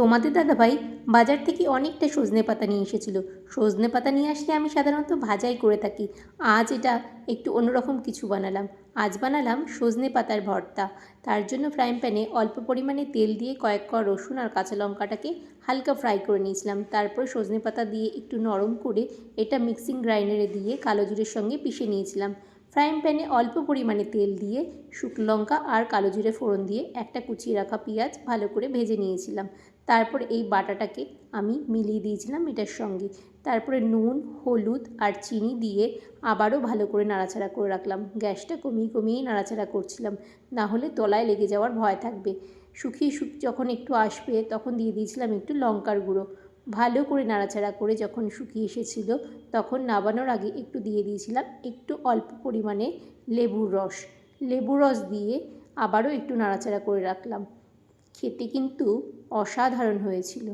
তোমাদের দাদাভাই বাজার থেকে অনেকটা সজনে পাতা নিয়ে এসেছিল। সজনে পাতা নিয়ে আসলে আমি সাধারণত ভাজাই করে থাকি। আজ এটা একটু অন্যরকম কিছু বানালাম। আজ বানালাম সজনে পাতার ভর্তা। তার জন্য ফ্রাইং প্যানে অল্প পরিমাণে তেল দিয়ে কয়েক কোয়া রসুন আর কাঁচা লঙ্কাটাকে হালকা ফ্রাই করে নিয়েছিলাম। তারপর সজনে পাতা দিয়ে একটু নরম করে এটা মিক্সিং গ্রাইন্ডারে দিয়ে কালো জিরের সঙ্গে পিষে নিয়েছিলাম। ফ্রাইং প্যানে অল্প পরিমাণে তেল দিয়ে শুকনো লঙ্কা আর কালো জিরে ফোড়ন দিয়ে একটা কুচিয়ে রাখা পেঁয়াজ ভালো করে ভেজে নিয়েছিলাম। তারপর এই বাটাটাকে আমি মিলিয়ে দিয়েছিলাম এটার সঙ্গে। তারপরে নুন, হলুদ আর চিনি দিয়ে আবারও ভালো করে নাড়াচাড়া করে রাখলাম। গ্যাসটা কমিয়ে কমিয়েই নাড়াচাড়া করছিলাম। না হলে তলায় লেগে যাওয়ার ভয় থাকবে। শুকিয়ে শুক যখন একটু আসবে তখন দিয়ে দিয়েছিলাম একটু লঙ্কার গুঁড়ো। ভালো করে নাড়াচাড়া করে যখন শুকিয়ে এসেছিল, তখন নাবানোর আগে একটু দিয়ে দিয়েছিলাম একটু অল্প পরিমাণে লেবুর রস। লেবুর রস দিয়ে আবারও একটু নাড়াচাড়া করে রাখলাম। খেতে কিন্তু অসাধারণ হয়েছিল।